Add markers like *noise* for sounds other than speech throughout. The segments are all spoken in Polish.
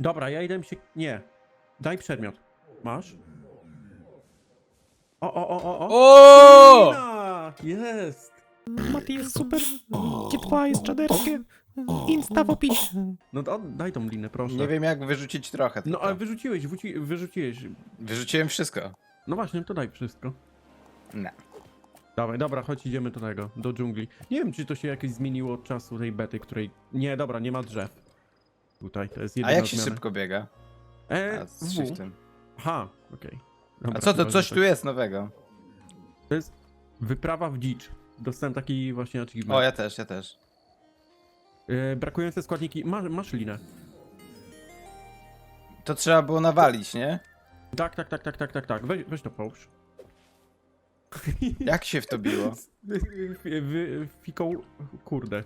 Dobra, ja idę się... Nie. Daj przedmiot. Masz? O, o, o, o, o. O! Jest! Mati jest super. G2 jest czaderskie. Insta w opisie. No to daj tą linę, proszę. Nie wiem jak wyrzucić trochę. No tylko. ale wyrzuciłeś, wrzuci, wyrzuciłeś. Wyrzuciłem wszystko. No właśnie, to daj wszystko. Nie. Dawaj, dobra, chodź idziemy do tego, do dżungli. Nie wiem, czy to się jakoś zmieniło od czasu tej bety, której... Nie, dobra, nie ma drzew. Tutaj, to jest A jedyna jak się zmiana. szybko biega? E, A, z w. shiftem. Aha, okej. A co to, coś tak. tu jest nowego? To jest wyprawa w dzicz. Dostałem taki właśnie achievement. O, ja też, ja też. E, brakujące składniki. Masz, masz linę. To trzeba było nawalić, nie? Tak, tak, tak, tak, tak, tak, tak. Weź, weź to połóż. Jak się w to biło? Wy- *laughs* wy- Fikoł... Kurde.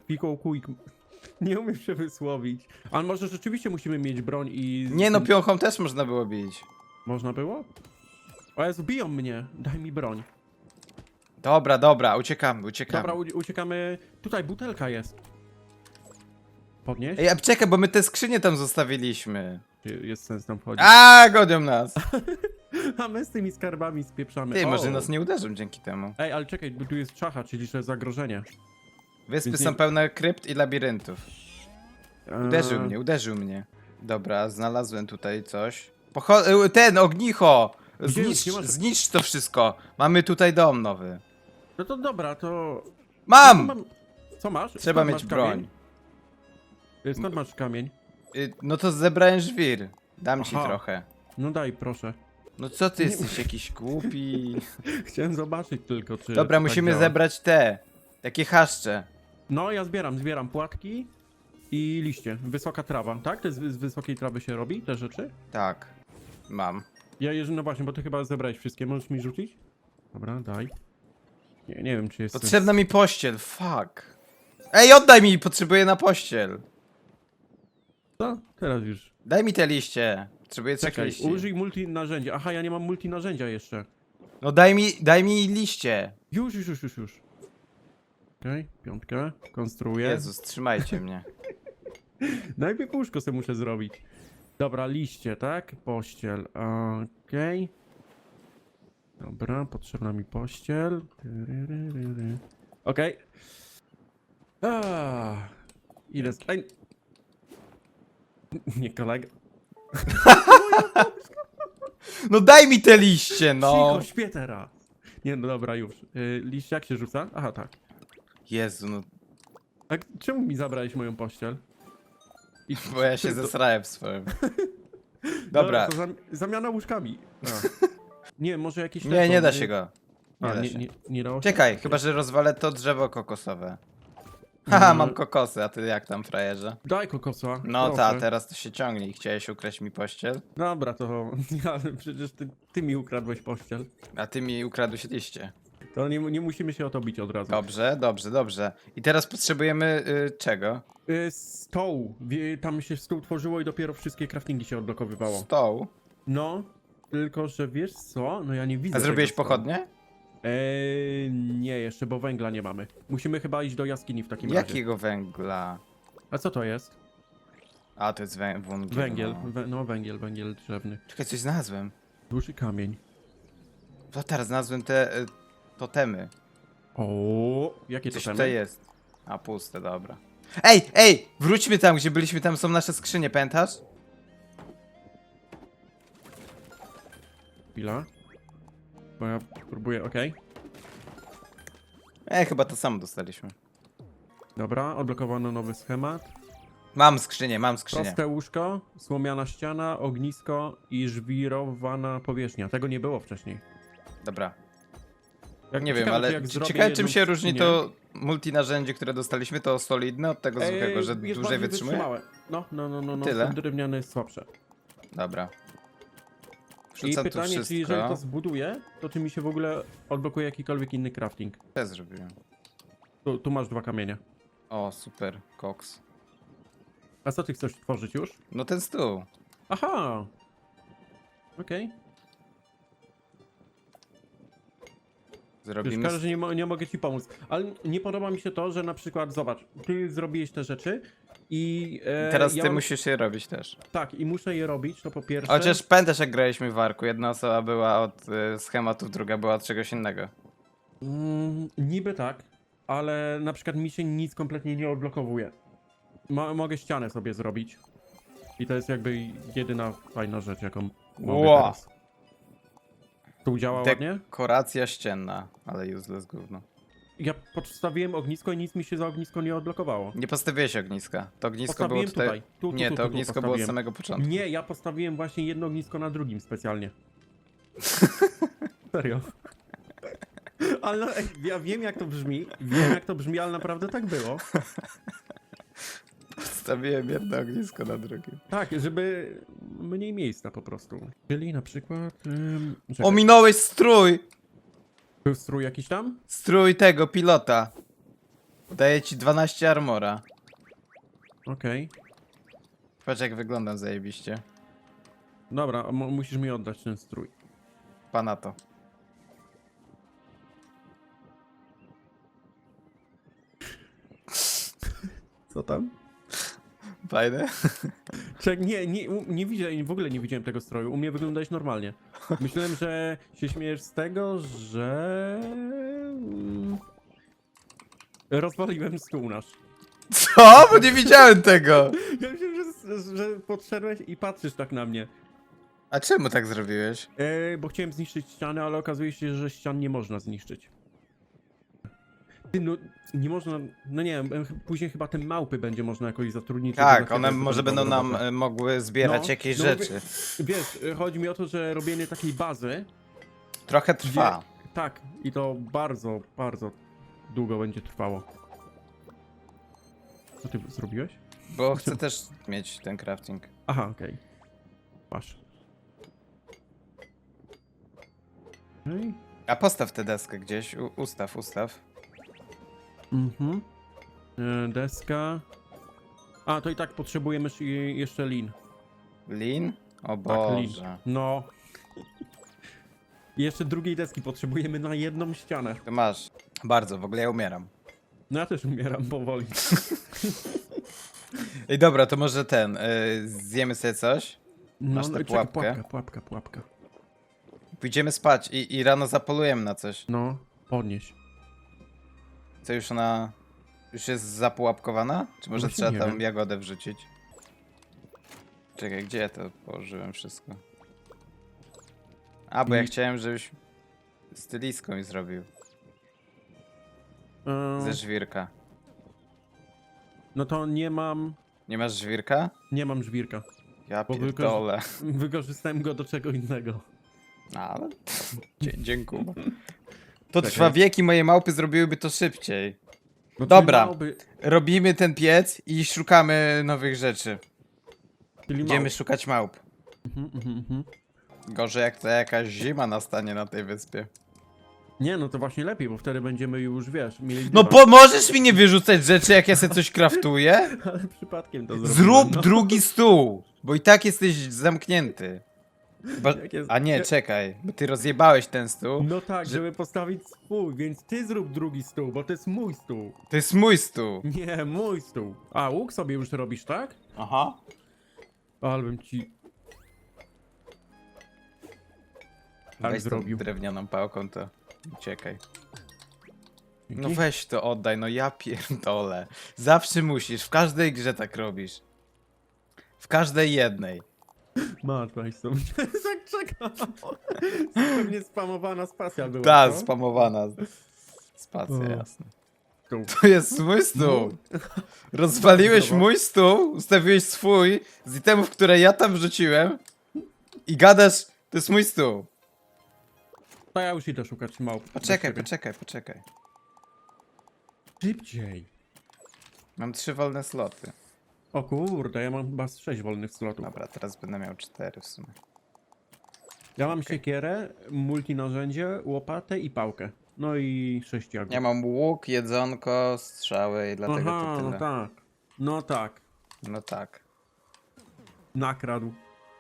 *laughs* Nie umiem się wysłowić. Ale może rzeczywiście musimy mieć broń i... Nie no, piochą też można było bić. Można było? O Jezu, biją mnie. Daj mi broń. Dobra, dobra, uciekamy, uciekamy. Dobra, u- uciekamy. Tutaj butelka jest. Podnieś? Ej, a czekaj, bo my te skrzynie tam zostawiliśmy. Jest sens tam wchodzić. A, gonią nas. *laughs* A my z tymi skarbami spieprzamy. Ty, O! może nas nie uderzą dzięki temu. Ej, ale czekaj, bo tu jest czacha, czyli że zagrożenie. Wyspy Więc są nie- pełne krypt i labiryntów. Uderzył Eee, mnie, uderzył mnie. Dobra, znalazłem tutaj coś. Pocho y, ten, ognicho! Gdzie Nie ma- znicz to wszystko. Mamy tutaj dom nowy. No to dobra, to... Mam! Co masz? Trzeba Skąd mieć masz broń. kamień? Y, Skąd masz kamień? Y, No to zebrałem żwir. Dam ci Aha. trochę. No daj, proszę. No co ty jesteś jakiś głupi? *laughs* Chciałem zobaczyć tylko, czy... Dobra, czy musimy tak działa. zebrać te. Takie chaszcze. No, ja zbieram, zbieram płatki i liście. Wysoka trawa, tak? To jest z wysokiej trawy się robi, te rzeczy? Tak. Mam. Ja, jeżeli, no właśnie, bo ty chyba zebrałeś wszystkie, możesz mi rzucić? Dobra, daj. Nie, nie wiem, czy jest... Potrzebna mi pościel, fuck. Ej, oddaj mi, potrzebuję na pościel. Co? Teraz już. Daj mi te liście. Potrzebuję trzech Czekaj, liści. użyj multi narzędzia. Aha, ja nie mam multi narzędzia jeszcze. No daj mi, daj mi liście. Już, już, już, już, już. Okej, piątkę. Konstruuję. Jezus, trzymajcie mnie. *laughs* Najpierw łóżko sobie muszę zrobić. Dobra, liście, tak? Pościel. Okej. Dobra, potrzebna mi pościel. Tyryryryry. Okej. Ah, Ile... z- Ej. Nie kolega. *laughs* No daj mi te liście, no. Cicho, śpię teraz. Nie, no dobra, już. Y, liść jak się rzuca? Aha, tak. Jezu, no A k- czemu mi zabrałeś moją pościel? I bo ja się zesrałem w swoim. *laughs* Dobra. to zam zamiana łóżkami. Nie, może jakiś... Nie, nie da się go. Nie A, da nie, się. nie, nie dało się? Czekaj, chyba że rozwalę to drzewo kokosowe. Haha, Mm. mam kokosy, a ty jak tam, frajerze? Daj kokosa. No proszę. ta, teraz to się ciągnie i chciałeś ukraść mi pościel, Dobra, to... *laughs* Ale przecież ty, ty mi ukradłeś pościel. a ty mi ukradłeś liście. To nie, nie musimy się o to bić od razu. Dobrze, dobrze, dobrze. I teraz potrzebujemy y, czego? Y, stoł. Wie- Tam się stół tworzyło i dopiero wszystkie craftingi się odblokowywało. Stoł. No, tylko że wiesz co? No ja nie widzę A zrobiłeś stołu. pochodnie? Eee, nie, jeszcze, bo węgla nie mamy. Musimy chyba iść do jaskini w takim razie. Jakiego węgla? A co to jest? A, to jest wę węgiel. Węgiel. No. Wę, no, węgiel, węgiel drzewny. Czekaj, coś znalazłem. Duży kamień. Teraz znalazłem te y, totemy. O, jakie to Coś temy? tutaj jest. A, puste, dobra. Ej, ej! Wróćmy tam, gdzie byliśmy, tam są nasze skrzynie, pamiętasz? Chwila. Bo ja próbuję, okej. Ej, chyba to samo dostaliśmy. Dobra, odblokowano nowy schemat. Mam skrzynię, mam skrzynię. Proste łóżko, słomiana ściana, ognisko i żwirowana powierzchnia. Tego nie było wcześniej. Dobra. Jak, Nie wiem, ciekawe, ale jak zrobię ciekawe czym jedną się różni skrzynię- to multinarzędzie, które dostaliśmy, to solidne od tego zwykłego, że jest dłużej bardziej wytrzymuje? wytrzymałe. No, no, no, no, no. Tyle? Ten drewniany jest słabsze. Dobra. I Wrzucam tu pytanie, czy jeżeli to zbuduję, to czy mi się w ogóle odblokuje jakikolwiek inny crafting? Też zrobiłem. Tu, tu masz dwa kamienie. O, super, koks. A co ty chcesz tworzyć już? No ten stół. Aha! Okej. Już Zrobimy... każę, że nie, mo nie mogę ci pomóc. Ale nie podoba mi się to, że na przykład, zobacz, ty zrobiłeś te rzeczy I e, Teraz ja ty mam- musisz je robić też. Tak, i muszę je robić, to po pierwsze. Chociaż pamiętasz jak graliśmy w Arku, jedna osoba była od y, schematów, druga była od czegoś innego. Mm, niby tak, ale na przykład mi się nic kompletnie nie odblokowuje. Mo mogę ścianę sobie zrobić. I to jest jakby jedyna fajna rzecz, jaką mogę Ła. teraz. Tu działa ładnie? Dekoracja ścienna, ale useless gówno. Ja podstawiłem ognisko i nic mi się za ognisko nie odblokowało. Nie postawiłeś ogniska. To ognisko było Postawiłem tutaj. tutaj. Tu, tu, Nie, tu, to tu, tu ognisko było od postawiłem. samego początku. Nie, ja postawiłem właśnie jedno ognisko na drugim specjalnie. *laughs* Serio. Ale no, ej, ja wiem jak to brzmi, wiem jak to brzmi, ale naprawdę tak było. Stawiłem jedno ognisko na drugim. Tak, żeby mniej miejsca po prostu. Czyli na przykład... Czekaj, Ominąłeś strój! Był strój jakiś tam? Strój tego pilota. Daję ci 12 armora. Okej. Patrz jak wyglądam zajebiście. Dobra, mu- musisz mi oddać ten strój. Pana to. Co tam? Fajne? Czek, nie, nie, u- nie widziałem, w ogóle nie widziałem tego stroju. U mnie wyglądałeś normalnie. Myślałem, że się śmiejesz z tego, że... mm, Rozwaliłem stół nasz. Co? Bo nie widziałem tego! Ja myślałem, że, że podszedłeś i patrzysz tak na mnie. A czemu tak zrobiłeś? E, bo chciałem zniszczyć ściany, ale okazuje się, że ścian nie można zniszczyć. Ty, no, nie można, no nie wiem, później chyba te małpy będzie można jakoś zatrudnić. Tak, one może będą nam robotę. e, mogły zbierać No, jakieś no rzeczy. Wiesz, chodzi mi o to, że robienie takiej bazy, Trochę trwa. tak, i to bardzo, bardzo długo będzie trwało. Co ty zrobiłeś? Bo chcę też mieć ten crafting. Aha, okej. Masz. Okej. A postaw tę deskę gdzieś. U ustaw, ustaw. Mhm. E, Deska. A, to i tak potrzebujemy jeszcze lin. Lin? O Tak, Boże. lin. No. I jeszcze drugiej deski potrzebujemy na jedną ścianę. To masz. Bardzo, w ogóle ja umieram. No ja też umieram powoli. *laughs* Ej, dobra, to może ten. Y, zjemy sobie coś. No, Masz tę no i czekaj, pułapkę? pułapka, pułapka, pułapka. Pójdziemy spać i, i rano zapolujemy na coś. No, podnieś. Co już ona. Już jest zapułapkowana? Czy może Właśnie trzeba nie tam wiem. jagodę wrzucić? Czekaj, gdzie ja to położyłem wszystko? A, bo ja I- chciałem, żebyś styliską mi zrobił. E, Ze żwirka. no to nie mam, Nie masz żwirka? nie mam żwirka. Ja Bo wykorzy- pierdolę. Wykorzystałem go do czego innego. Ale... *laughs* Dzie- Dziękuję. To Czekaj. trwa wieki, moje małpy zrobiłyby to szybciej. No, Dobra. czyli Małby, Robimy ten piec i szukamy nowych rzeczy. czyli Idziemy szukać małp. Mhm, mhm, mhm. Gorzej jak to jakaś zima nastanie na tej wyspie. Nie, no to właśnie lepiej, bo wtedy będziemy już, wiesz, mieli No dywan. pomożesz mi nie wyrzucać rzeczy, jak ja sobie coś kraftuję? *laughs* Ale przypadkiem to zrobiłem. Zrób no. drugi stół, bo i tak jesteś zamknięty. Bo... A nie, czekaj, bo ty rozjebałeś ten stół. No tak, żeby postawić swój, więc ty zrób drugi stół, bo to jest mój stół. To jest mój stół. Nie, mój stół. A, łuk sobie już robisz, tak? Aha. Albym ci... Tak Weź zrobił. drewnianą pałką, to uciekaj. No Dzięki. weź to oddaj, no ja pierdolę. Zawsze musisz, w każdej grze tak robisz. W każdej jednej. Masz, sobie. *laughs* tak czekam. Pewnie spamowana spacja była, Ta, co? spamowana. Spacja, O. jasne. To jest mój stół. Rozwaliłeś Zdrowo. mój stół, ustawiłeś swój z itemów, które ja tam wrzuciłem i gadasz, to jest mój stół. To ja już idę szukać małp. Poczekaj, poczekaj, poczekaj. Szybciej. Mam trzy wolne sloty. O kurde, ja mam chyba z sześć wolnych slotów. Dobra, teraz będę miał cztery w sumie. Ja mam siekierę, multinarzędzie, łopatę i pałkę. No i sześć jagód. Ja mam łuk, jedzonko, strzały i dlatego Aha, to no tyle. tak. No tak. No tak. Nakradł.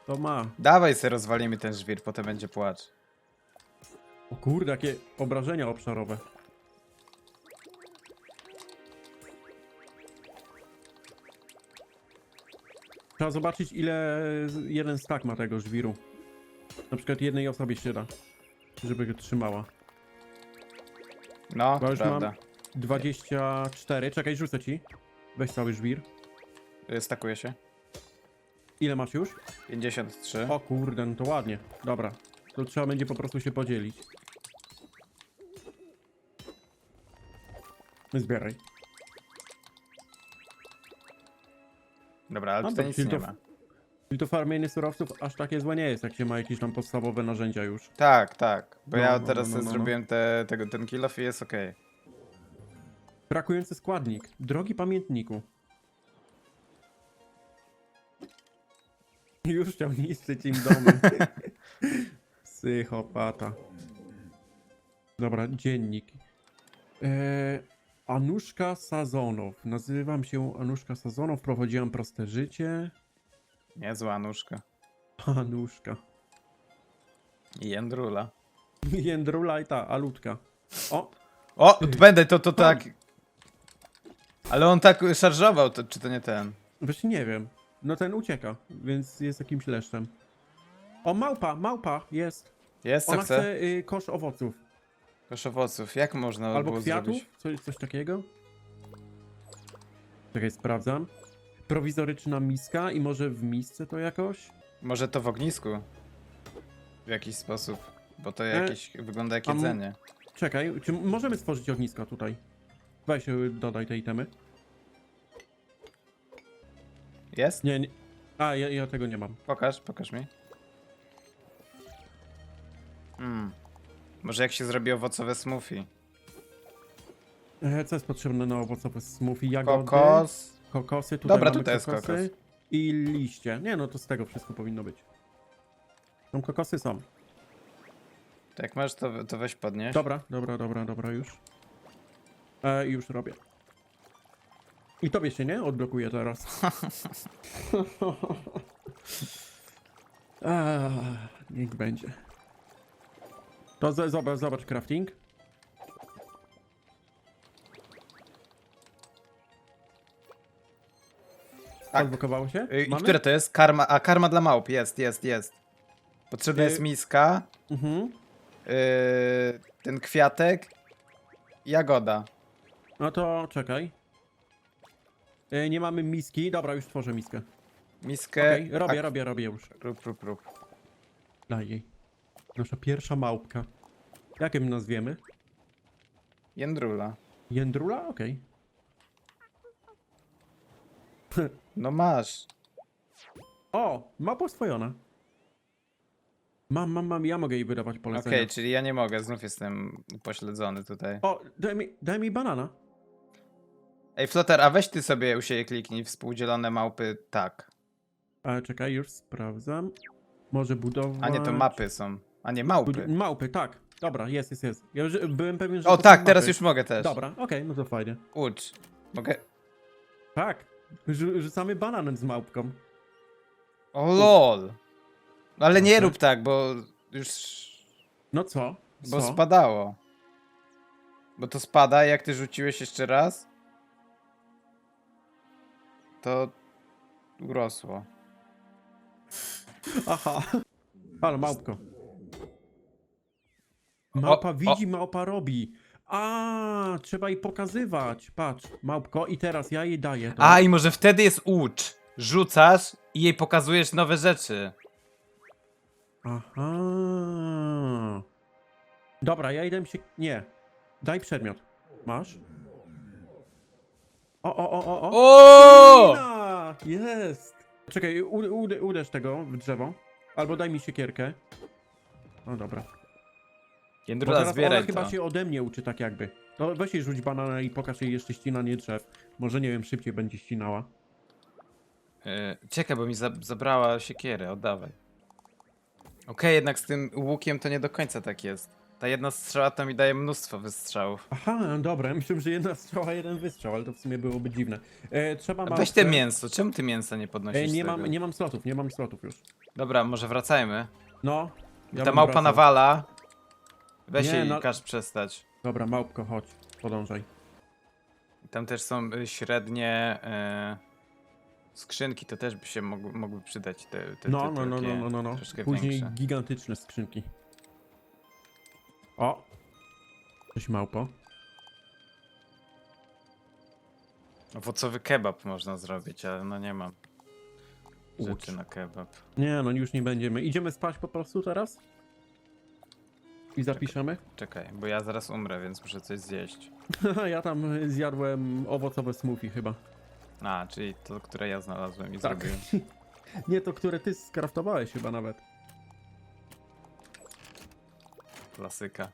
To ma. Dawaj se rozwalimy ten żwir, potem będzie płacz. O kurde, jakie obrażenia obszarowe. Trzeba zobaczyć, ile jeden stack ma tego żwiru. Na przykład jednej osobie się da, żeby go trzymała. No, Bo już prawda. mam 24. Czekaj, rzucę ci. Weź cały żwir. Y, Stakuje się. Ile masz już? 53. O kurde, no to ładnie. Dobra. To trzeba będzie po prostu się podzielić. Zbieraj. Dobra, ale No tutaj to- nic czyli nie to- ma. Czyli to farmienie surowców aż takie złe nie jest, jak się ma jakieś tam podstawowe narzędzia już. Tak, tak. Bo No, ja no, teraz no, no, no. zrobiłem te, tego, ten kill off i jest okej. Brakujący składnik. Drogi pamiętniku. *laughs* Już chciał niszczyć im domy. *laughs* Psychopata. Dobra, dziennik. Eee, Anuszka Sazonow. Nazywam się Anuszka Sazonow, prowadziłam proste życie. Niezła. Anuszka. I jędrula. *laughs* Jędrula i ta, alutka. O, O, będę to, to tak. Ale on tak szarżował, to, czy to nie ten? Właśnie nie wiem. No ten ucieka, więc jest jakimś leszczem. O, małpa, małpa, jest. Jest, co Ona chce? chce y, kosz owoców. Kosz owoców. Jak można Albo było kwiatów, zrobić? coś, coś takiego. Czekaj, sprawdzam. Prowizoryczna miska i może w misce to jakoś? Może to w ognisku? W jakiś sposób. Bo to E, jakieś wygląda jak a m- jedzenie. Czekaj, czy możemy stworzyć ognisko tutaj? Weź y, dodaj te itemy. Jest? Nie, nie. A, ja, ja tego nie mam. Pokaż, pokaż mi. Hmm. Może jak się zrobi owocowe smoothie? E, co jest potrzebne na owocowe smoothie? Jagody, Kokos. kokosy. Tutaj Dobra, mamy tutaj jest kokosy kokos. I liście. Nie, no to z tego wszystko powinno być. Tam kokosy są. To jak masz, to, to weź podnieś. Dobra, dobra, dobra, dobra, już. E, już robię. I tobie się nie odblokuje teraz. *laughs* *laughs* A, niech będzie. To z- zobacz, zobacz crafting. Tak. Odblokowało się? Y, I Mamy? które to jest? Karma, a karma dla małp, jest, jest, jest. Potrzebna Y- jest miska, Mhm. yy, ten kwiatek, jagoda. No to czekaj. E, nie mamy miski. Dobra, już tworzę miskę. Miskę. Okej, robię, a- robię, robię już. Rób, rób, rób. Daj jej. Nasza pierwsza małpka. Jak ją nazwiemy? Jędrula. Jędrula? Okej. *laughs* No masz. O, małpa oswojona. Mam, mam, mam, ja mogę jej wydawać Okej, polecenia. czyli ja nie mogę, znów jestem upośledzony tutaj. O, daj mi, daj mi banana. Ej, Flotter, a weź ty sobie u siebie kliknij współdzielone małpy tak. A, czekaj, już sprawdzam. Może budować... A nie, to mapy są. A nie, małpy. Małpy, tak. Dobra, jest, jest, jest. Ja już byłem pewien, że O to tak, teraz mapy. już mogę też. Dobra, okej, no to fajnie. Ucz. Mogę. Tak. Rzu- rzucamy bananem z małpką. O lol. No ale nie rób tak, bo już. No co? Bo Co? spadało. Bo to spada, jak ty rzuciłeś jeszcze raz, to urosło. Aha. Ale małpko. Małpa o. widzi, małpa robi. A, trzeba jej pokazywać. Patrz, małpko i teraz ja jej daję to. A i może wtedy jest ucz. Rzucasz i jej pokazujesz nowe rzeczy. Aha. Dobra, ja idę się... Nie. Daj przedmiot. Masz? O, o, o, o, o. O! Lina! Jest! Czekaj, u, u, uderz tego w drzewo. Albo daj mi siekierkę. No dobra. Bo Jędrula, teraz ona zbieraj chyba to. się ode mnie uczy tak jakby. To weź jej rzuć banana i pokaż jej jeszcze ścinanie drzew. Może nie wiem, szybciej będzie ścinała. Yy, czekaj, bo mi za zabrała siekierę, oddawaj. Okej, jednak z tym łukiem to nie do końca tak jest. Ta jedna strzała to mi daje mnóstwo wystrzałów. Aha, dobra, *laughs* myślę, że jedna strzała, jeden wystrzał, ale to w sumie byłoby dziwne. E, trzeba A weź te mięso, czemu ty mięsa nie podnosisz E, nie, tego? mam, nie mam slotów, nie mam slotów już. Dobra, może wracajmy. No. ja Ta bym małpa wracał. nawala. Weź Nie, jej no- każ przestać. Dobra, małpko, chodź, podążaj. Tam też są y, średnie... Skrzynki to też by się mogły, mogły przydać. Te, te, te, No, no, no, takie no, no, no, no. Troszkę Później większe. gigantyczne skrzynki. O! Coś małpo. Owocowy kebab można zrobić, ale no nie mam Ucz. rzeczy na kebab. Nie, no już nie będziemy. Idziemy spać po prostu teraz? I zapiszemy? Czekaj, bo ja zaraz umrę, więc muszę coś zjeść. *laughs* ja tam zjadłem owocowe smoothie chyba. A, czyli to, które ja znalazłem i Tak. zrobiłem. *laughs* nie to, które ty skraftowałeś chyba nawet. Klasyka.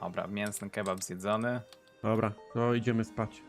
Dobra, mięsny kebab zjedzony. Dobra, to idziemy spać.